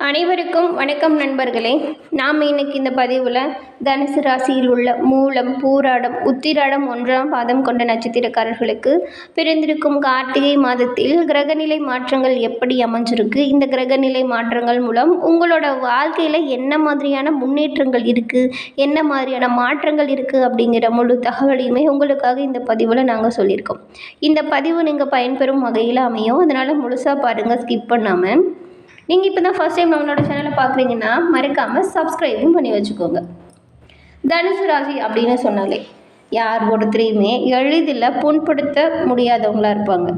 அனைவருக்கும் வணக்கம் நண்பர்களே. நாம் இன்னைக்கு இந்த பதிவில் தனுசு ராசியில் உள்ள மூலம் பூராடம் உத்திராடம் ஒன்றாம் பாதம் கொண்ட நட்சத்திரக்காரர்களுக்கு பிறந்திருக்கும் கார்த்திகை மாதத்தில் கிரகநிலை மாற்றங்கள் எப்படி அமைஞ்சிருக்கு? இந்த கிரகநிலை மாற்றங்கள் மூலம் உங்களோட வாழ்க்கையில் என்ன மாதிரியான முன்னேற்றங்கள் இருக்குது என்ன மாதிரியான மாற்றங்கள் இருக்குது அப்படிங்கிற முழு தகவலையுமே உங்களுக்காக இந்த பதிவில் நாங்கள் சொல்லியிருக்கோம். இந்த பதிவு நீங்கள் பயன்பெறும் வகையில் அமையும். அதனால் முழுசாக பாருங்கள் ஸ்கிப் பண்ணாமல் நீங்கள் இப்போ தான் ஃபஸ்ட் டைம் நம்மளோட சேனலை பார்க்குறீங்கன்னா மறக்காமல் சப்ஸ்கிரைபும் பண்ணி வச்சுக்கோங்க. தனுசு ராசி அப்படின்னு சொன்னாலே யார் ஒருத்தரையுமே எளிதில் புண்படுத்த முடியாதவங்களாக இருப்பாங்க.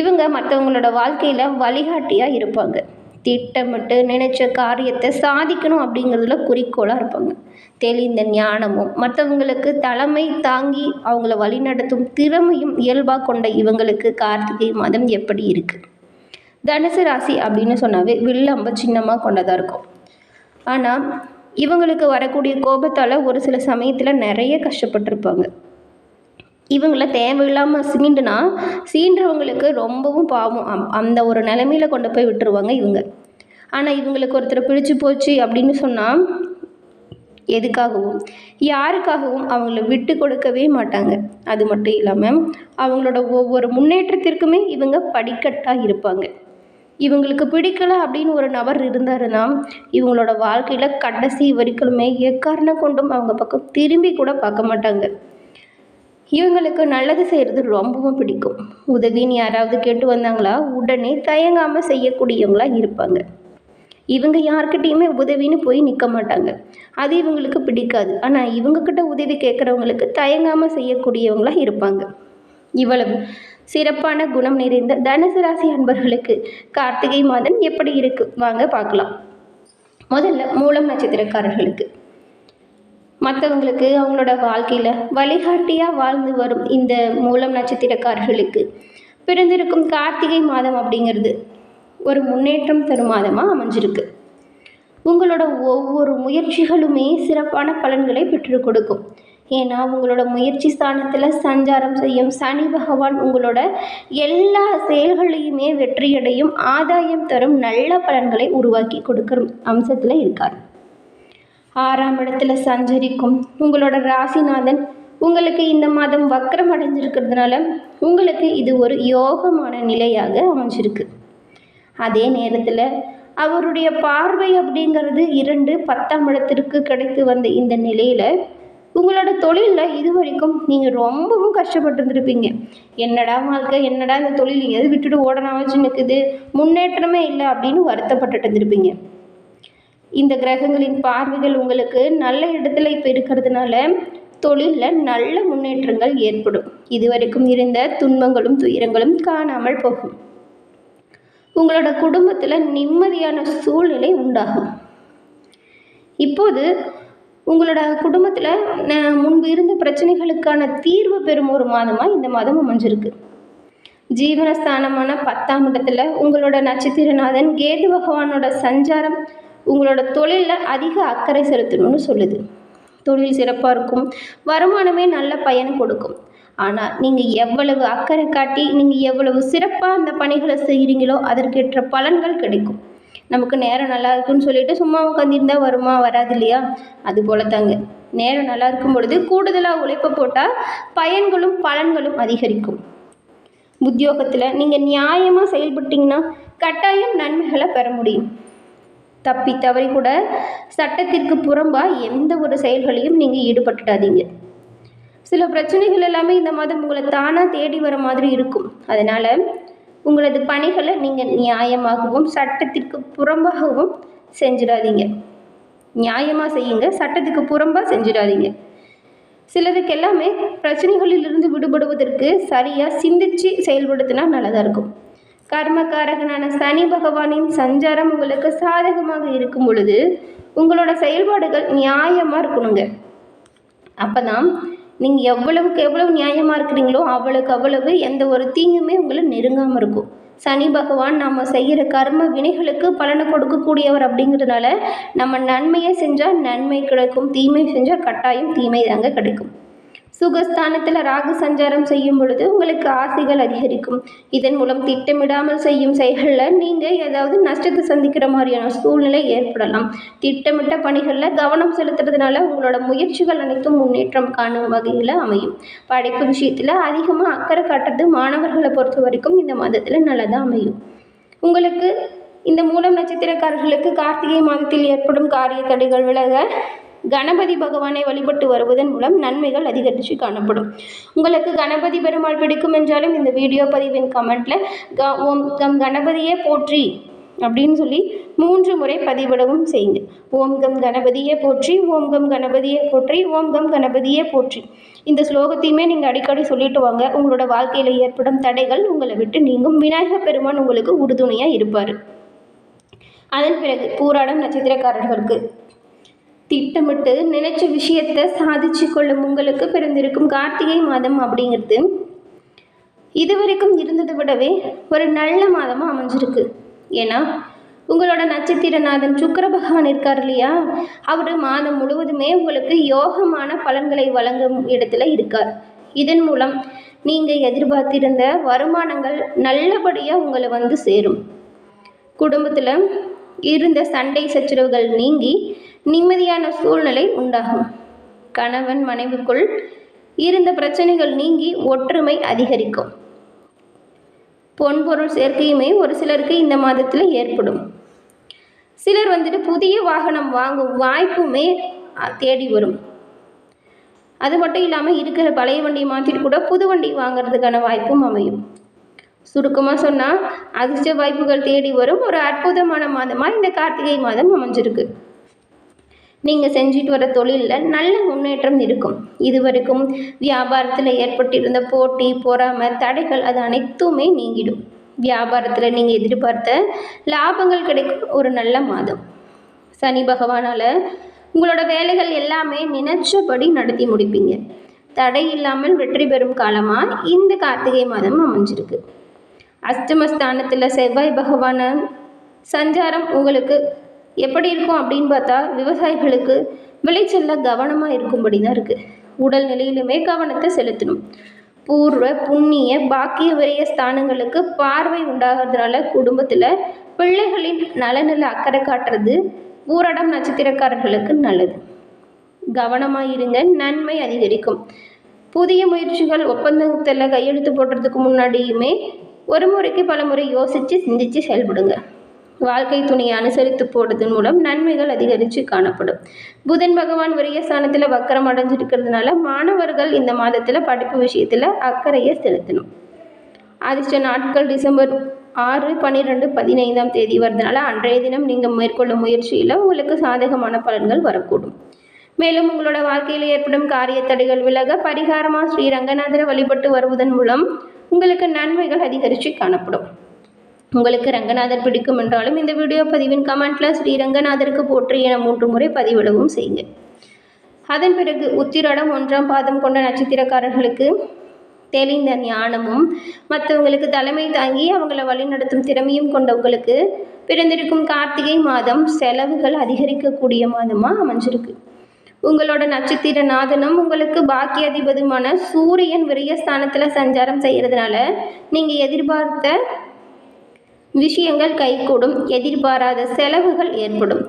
இவங்க மற்றவங்களோட வாழ்க்கையில் வழிகாட்டியாக இருப்பாங்க. திட்டமிட்டு நினைச்ச காரியத்தை சாதிக்கணும் அப்படிங்கிறதுல குறிக்கோளாக இருப்பாங்க. தெளிந்த ஞானமும் மற்றவங்களுக்கு தலைமை தாங்கி அவங்கள வழிநடத்தும் திறமையும் இயல்பாக கொண்ட இவங்களுக்கு கார்த்திகை மாதம் எப்படி இருக்குது தனுசு ராசி அப்படின்னு சொன்னாவே வில்லம்ப சின்னமாக கொண்டதாக இருக்கும். ஆனால் இவங்களுக்கு வரக்கூடிய கோபத்தால் ஒரு சில சமயத்தில் நிறைய கஷ்டப்பட்டிருப்பாங்க. இவங்கள தேவையில்லாமல் சீண்டுனா சீண்டுறவங்களுக்கு ரொம்பவும் பாவம். அம்- அந்த ஒரு நிலமையில கொண்டு போய் விட்டுருவாங்க இவங்க. ஆனால் இவங்களுக்கு ஒருத்தரை பிடிச்சு போச்சு அப்படின்னு சொன்னால் எதுக்காகவும்? யாருக்காகவும் அவங்கள விட்டு கொடுக்கவே மாட்டாங்க. அது மட்டும் இல்லாமல் அவங்களோட ஒவ்வொரு முன்னேற்றத்திற்குமே இவங்க படிக்கட்டாக இருப்பாங்க. இவங்களுக்கு பிடிக்கல அப்படின்னு ஒரு நபர் இருந்தாருன்னா இவங்களோட வாழ்க்கையில் கடைசி வரைக்குமே எக்காரணம் கொண்டும் அவங்க பக்கம் திரும்பி கூட பார்க்க மாட்டாங்க. இவங்களுக்கு நல்லது செய்கிறது ரொம்பவும் பிடிக்கும். உதவின்னு யாராவது கேட்டு வந்தாங்களா உடனே தயங்காமல் செய்யக்கூடியவங்களாக இருப்பாங்க. இவங்க யார்கிட்டேயுமே உதவின்னு போய் நிற்க மாட்டாங்க. அது இவங்களுக்கு பிடிக்காது. ஆனால் இவங்கக்கிட்ட உதவி கேட்குறவங்களுக்கு தயங்காமல் செய்யக்கூடியவங்களாக இருப்பாங்க. இவ்வளவு. சிறப்பான குணம் நிறைந்த தனுசு ராசி அன்பர்களுக்கு கார்த்திகை மாதம் எப்படி இருக்கு? வாங்க பார்க்கலாம். முதல்ல மூலம் நட்சத்திரக்காரர்களுக்கு. மற்றவங்களுக்கு அவங்களோட வாழ்க்கையில் வழிகாட்டியாக வாழ்ந்து வரும் இந்த மூலம் நட்சத்திரக்காரர்களுக்கு பிறந்திருக்கும் கார்த்திகை மாதம் அப்படிங்கிறது ஒரு முன்னேற்றம் தரும் மாதமாக அமைஞ்சிருக்கு. உங்களோட ஒவ்வொரு முயற்சிகளுமே சிறப்பான பலன்களை பெற்றுக் கொடுக்கும். ஏன்னா உங்களோட முயற்சி ஸ்தானத்தில் சஞ்சாரம் செய்யும் சனி பகவான் உங்களோட எல்லா செயல்களையுமே வெற்றியடையும் ஆதாயம் தரும் நல்ல பலன்களை உருவாக்கி கொடுக்குற அம்சத்தில் இருக்கார். ஆறாம் இடத்துல சஞ்சரிக்கும் உங்களோட ராசிநாதன் உங்களுக்கு இந்த மாதம் வக்ரம் அடைஞ்சிருக்கிறதுனால உங்களுக்கு இது ஒரு யோகமான நிலையாக அமைஞ்சிருக்கு. அதே நேரத்தில் அவருடைய பார்வை அப்படிங்கிறது இரண்டு பத்தாம் இடத்திற்கு கிடைத்து வந்த இந்த நிலையில் உங்களோட தொழிலில் இது வரைக்கும் நீங்கள் ரொம்பவும் கஷ்டப்பட்டுருந்துருப்பீங்க. என்னடா வாழ்க்கை என்னடா இந்த தொழில் எது விட்டுட்டு ஓடனா நிற்குது முன்னேற்றமே இல்லை அப்படின்னு வருத்தப்பட்டுட்டு இருந்திருப்பீங்க இந்த கிரகங்களின் பார்வைகள் உங்களுக்கு நல்ல இடத்துல இப்போ இருக்கிறதுனால தொழிலில் நல்ல முன்னேற்றங்கள் ஏற்படும். இதுவரைக்கும் இருந்த துன்பங்களும் துயரங்களும் காணாமல் போகும். உங்களோட குடும்பத்தில் நிம்மதியான சூழ்நிலை உண்டாகும். இப்போது உங்களோட குடும்பத்தில் முன்பு இருந்த பிரச்சனைகளுக்கான தீர்வு பெறும் ஒரு மாதமாக இந்த மாதம் அமைஞ்சிருக்கு? ஜீவனஸ்தானமான பத்தாம் இடத்துல உங்களோட நட்சத்திரநாதன் கேது பகவானோட சஞ்சாரம் உங்களோட தொழிலில் அதிக அக்கறை செலுத்தணும்னு சொல்லுது. தொழில் சிறப்பாக இருக்கும் வருமானமே நல்ல பயன் கொடுக்கும். ஆனால் நீங்கள் எவ்வளவு அக்கறை காட்டி நீங்கள் எவ்வளவு சிறப்பாக அந்த பணிகளை செய்கிறீங்களோ அதற்கேற்ற பலன்கள் கிடைக்கும். நமக்கு நேரம் நல்லா இருக்குன்னு சொல்லிட்டு சும்மா உட்காந்துருந்தா வருமா? வராது இல்லையா அது போல தாங்க நேரம் நல்லா இருக்கும் பொழுது கூடுதலாக உழைப்பை போட்டால் பயன்களும் பலன்களும் அதிகரிக்கும். உத்தியோகத்தில் நீங்கள் நியாயமாக செயல்பட்டீங்கன்னா கட்டாயம் நன்மைகளை பெற முடியும். தப்பி தவறி கூட சட்டத்திற்கு புறம்பாக எந்த ஒரு செயல்களையும் நீங்கள் ஈடுபட்டுடாதீங்க. சில பிரச்சனைகள் எல்லாமே இந்த மாதம் உங்களை தானாக தேடி வர மாதிரி இருக்கும். அதனால் உங்களது பணிகளை நீங்கள் நியாயமாகவும் சட்டத்திற்கு புறம்பாகவும் செஞ்சிடாதீங்க. நியாயமாக செய்யுங்க சட்டத்துக்கு புறம்பாக செஞ்சிடாதீங்க. சிலருக்கு எல்லாமே பிரச்சனைகளிலிருந்து விடுபடுவதற்கு சரியாக சிந்திச்சு செயல்படுத்தினா நல்லதாக இருக்கும். கர்மக்காரகனான சனி பகவானின் சஞ்சாரம் உங்களுக்கு சாதகமாக இருக்கும் பொழுது உங்களோட செயல்பாடுகள் நியாயமாக இருக்கணுங்க. அப்போ தான் நீங்கள் எவ்வளவுக்கு எவ்வளவு நியாயமாக இருக்கிறீங்களோ அவ்வளவுக்கு அவ்வளவு எந்த ஒரு தீங்குமே உங்களை நெருங்காமல் இருக்கும். சனி பகவான் நம்ம செய்கிற கர்ம வினைகளுக்கு பலனை கொடுக்கக்கூடியவர் அப்படிங்கிறதுனால நம்ம நன்மையை செஞ்சால் நன்மை கிடைக்கும் தீமை செஞ்சால் கட்டாயம் தீமை தாங்க கிடைக்கும். சுகஸ்தானத்தில் ராகு சஞ்சாரம் செய்யும் பொழுது உங்களுக்கு ஆசைகள் அதிகரிக்கும். இதன் மூலம் திட்டமிடாமல் செய்யும் செயல்களில் நீங்கள் ஏதாவது நஷ்டத்தை சந்திக்கிற மாதிரியான சூழ்நிலை ஏற்படலாம். திட்டமிட்ட பணிகளில் கவனம் செலுத்துறதுனால உங்களோட முயற்சிகள் அனைத்தும் முன்னேற்றம் காணும் வகையில் அமையும். படைப்பு விஷயத்தில் அதிகமாக அக்கறை காட்டுறது மாணவர்களை பொறுத்த வரைக்கும் இந்த மாதத்தில் நல்லதாக அமையும். உங்களுக்கு இந்த மூலம் நட்சத்திரக்காரர்களுக்கு கார்த்திகை மாதத்தில் ஏற்படும் காரிய தடைகள் விலக கணபதி பகவானை வழிபட்டு வருவதன் மூலம் நன்மைகள் அதிகரித்து காணப்படும். உங்களுக்கு கணபதி பெருமாள் பிடிக்கும் என்றாலும் இந்த வீடியோ பதிவின் கமெண்ட்டில் க ஓம் கம் கணபதியே போற்றி அப்படின்னு சொல்லி மூன்று முறை பதிவிடவும் செய்யுங்க. ஓம் கம் கணபதியே போற்றி ஓம் கம் கணபதியே போற்றி ஓம் கம் கணபதியே போற்றி இந்த ஸ்லோகத்தையுமே நீங்கள் அடிக்கடி சொல்லிட்டு வாங்க. உங்களோட வாழ்க்கையில் ஏற்படும் தடைகள் உங்களை விட்டு நீங்கும். விநாயகப் பெருமான் உங்களுக்கு உறுதுணையாக இருப்பார். அதன் பிறகு பூராடம் நட்சத்திரக்காரர்களுக்கு திட்டமிட்டு நினைச்ச விஷயத்தை சாதிச்சு கொள்ளும் உங்களுக்கு பிறந்திருக்கும் கார்த்திகை மாதம் அப்படிங்கிறது. இதுவரைக்கும் இருந்ததை விடவே ஒரு நல்ல மாதமாக அமைஞ்சிருக்கு. ஏன்னா உங்களோட நட்சத்திரநாதன் சுக்கர பகவான் இருக்கார் இல்லையா? அவர் மாதம் முழுவதுமே உங்களுக்கு யோகமான பலன்களை வழங்கும் இடத்துல இருக்கார். இதன் மூலம் நீங்கள் எதிர்பார்த்திருந்த வருமானங்கள் நல்லபடியாக உங்களை வந்து சேரும். குடும்பத்தில் இருந்த சண்டை சச்சரவுகள் நீங்கி நிம்மதியான சூழ்நிலை உண்டாகும். கணவன் மனைவிக்குள் இருந்த பிரச்சனைகள் நீங்கி ஒற்றுமை அதிகரிக்கும். பொன்பொருள் சேர்க்கையுமே ஒரு சிலருக்கு இந்த மாதத்தில் ஏற்படும். சிலர் வந்துட்டு புதிய வாகனம் வாங்கும் வாய்ப்புமே தேடி வரும். அது மட்டும் இல்லாமல் இருக்கிற பழைய வண்டியை மாற்றிட்டு கூட புது வண்டி வாங்குறதுக்கான வாய்ப்பும் அமையும். சுருக்கமாக சொன்னால் அதிர்ஷ்ட வாய்ப்புகள் தேடி வரும். ஒரு அற்புதமான மாதமாக இந்த கார்த்திகை மாதம் அமைஞ்சிருக்கு. நீங்கள் செஞ்சுட்டு வர தொழிலில் நல்ல முன்னேற்றம் இருக்கும். இதுவரைக்கும் வியாபாரத்தில் ஏற்பட்டிருந்த போட்டி பொறாமை தடைகள் அது அனைத்துமே நீங்கிடும். வியாபாரத்தில் நீங்கள் எதிர்பார்த்த லாபங்கள் கிடைக்கும். ஒரு நல்ல மாதம். சனி பகவானால் உங்களோட வேலைகள் எல்லாமே நினைச்சபடி நடத்தி முடிப்பீங்க. தடை இல்லாமல் வெற்றி பெறும் காலமாக இந்த கார்த்திகை மாதம் அமைஞ்சிருக்கு. அஷ்டமஸ்தானத்தில் செவ்வாய் பகவான சஞ்சாரம் உங்களுக்கு எப்படி இருக்கும் அப்படின்னு பார்த்தா விவசாயிகளுக்கு விளைச்சல்ல கவனமாக இருக்கும்படி தான் இருக்குது உடல் நிலையிலுமே கவனத்தை செலுத்தணும். பூர்வ புண்ணிய பாக்கிய விரைய ஸ்தானங்களுக்கு பார்வை உண்டாகிறதுனால குடும்பத்தில் பிள்ளைகளின் நலனில் அக்கறை காட்டுறது ஊரடம் நட்சத்திரக்காரர்களுக்கு நல்லது. கவனமாக இருங்க நன்மை அதிகரிக்கும். புதிய முயற்சிகள் ஒப்பந்தத்தில் கையெழுத்து போடுறதுக்கு முன்னாடியுமே ஒரு முறைக்கு பல முறை யோசித்து சிந்தித்து செயல்படுங்க. வாழ்க்கை துணையை அனுசரித்து போடுறதன் மூலம் நன்மைகள் அதிகரித்து காணப்படும். புதன் பகவான் விரிய ஸ்தானத்தில் வக்கரம் அடைஞ்சிருக்கிறதுனால மாணவர்கள் இந்த மாதத்தில் படிப்பு விஷயத்தில் அக்கறையை செலுத்தணும். அதிர்ஷ்ட நாட்கள் டிசம்பர் ஆறு பன்னிரெண்டு பதினைந்தாம் தேதி வரதுனால அன்றைய தினம் நீங்கள் மேற்கொள்ளும் முயற்சியில் உங்களுக்கு சாதகமான பலன்கள் வரக்கூடும். மேலும் உங்களோட வாழ்க்கையில் ஏற்படும் காரிய தடைகள் விலக பரிகாரமாக ஸ்ரீ ரங்கநாதரை வழிபட்டு வருவதன் மூலம் உங்களுக்கு நன்மைகள் அதிகரித்து காணப்படும். உங்களுக்கு ரங்கநாதர் பிடிக்கும் என்றாலும் இந்த வீடியோ பதிவின் கமெண்ட்டில் ஸ்ரீ ரங்கநாதருக்கு போற்றி என மூன்று முறை பதிவிடவும் செய்யுங்க. அதன் பிறகு உத்திராடம் ஒன்றாம் பாதம் கொண்ட நட்சத்திரக்காரர்களுக்கு தெளிந்த ஞானமும் மற்றவங்களுக்கு தலைமை தாங்கி அவங்கள வழிநடத்தும் திறமையும் கொண்டவங்களுக்கு பிறந்திருக்கும் கார்த்திகை மாதம் செலவுகள் அதிகரிக்கக்கூடிய மாதமாக அமைஞ்சிருக்கு. உங்களோட நட்சத்திர நாதனம் உங்களுக்கு பாக்கியாதிபதியுமான சூரியன் விரயஸ்தானத்தில் சஞ்சாரம் செய்கிறதுனால நீங்கள் எதிர்பார்த்த விஷயங்கள் கைகூடும் எதிர்பாராத செலவுகள் ஏற்படும்.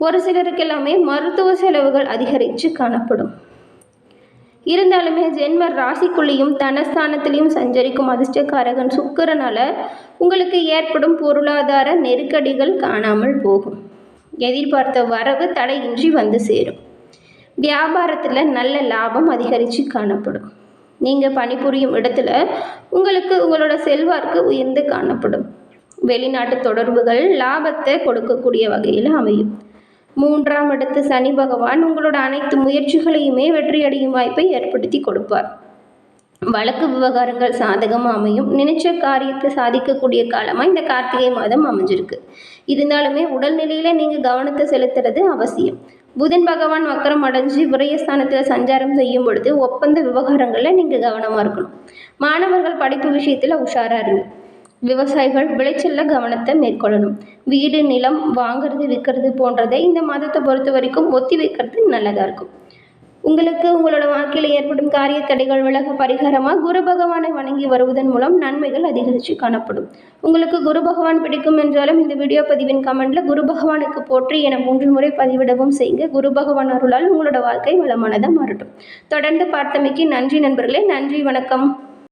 ஒரு சிலருக்கு எல்லாமே மருத்துவ செலவுகள் அதிகரித்து காணப்படும். இருந்தாலுமே ஜென்ம ராசிக்குள்ளேயும் தனஸ்தானத்திலையும் சஞ்சரிக்கும் அதிர்ஷ்டக்காரகன் சுக்கரனால் உங்களுக்கு ஏற்படும் பொருளாதார நெருக்கடிகள் காணாமல் போகும். எதிர்பார்த்த வரவு தடையின்றி வந்து சேரும். வியாபாரத்தில் நல்ல லாபம் அதிகரித்து காணப்படும். நீங்கள் பணிபுரியும் இடத்துல உங்களுக்கு உங்களோட செல்வாக்கு உயர்ந்து காணப்படும். வெளிநாட்டு தொடர்புகள் லாபத்தை கொடுக்கக்கூடிய வகையில் அமையும். மூன்றாம் இடத்து சனி பகவான் உங்களோட அனைத்து முயற்சிகளையுமே வெற்றியடையும் வாய்ப்பை ஏற்படுத்தி கொடுப்பார். வழக்கு விவகாரங்கள் சாதகமாக அமையும். நினைச்ச காரியத்தை சாதிக்கக்கூடிய காலமாக இந்த கார்த்திகை மாதம் அமைஞ்சிருக்கு. இருந்தாலுமே உடல்நிலையில் நீங்கள் கவனத்தை செலுத்துறது அவசியம். புதன் பகவான் வக்கரம் அடைஞ்சு விரயஸ்தானத்தில் சஞ்சாரம் செய்யும் பொழுது ஒப்பந்த விவகாரங்களில் நீங்கள் கவனமாக இருக்கணும். மாணவர்கள் படிப்பு விஷயத்தில் உஷாராக இருங்க. விவசாயிகள் விளைச்சல்ல கவனத்தை மேற்கொள்ளணும். வீடு நிலம் வாங்குறது விற்கிறது போன்றதை இந்த மாதத்தை பொறுத்த வரைக்கும் ஒத்தி வைக்கிறது நல்லதாக இருக்கும். உங்களுக்கு உங்களோட வாழ்க்கையில் ஏற்படும் காரிய தடைகள் விலக பரிகாரமாக குரு பகவானை வணங்கி வருவதன் மூலம் நன்மைகள் அதிகரித்து காணப்படும். உங்களுக்கு குரு பகவான் பிடிக்கும் என்றாலும் இந்த வீடியோ பதிவின் கமெண்டில் குரு பகவானுக்கு போற்றி என மூன்று முறை பதிவிடவும் செய்யுங்க. குரு பகவான் அருளால் உங்களோட வாழ்க்கை வளமானதாக மாறட்டும். தொடர்ந்து பார்த்தமைக்கு நன்றி நண்பர்களே. நன்றி வணக்கம்.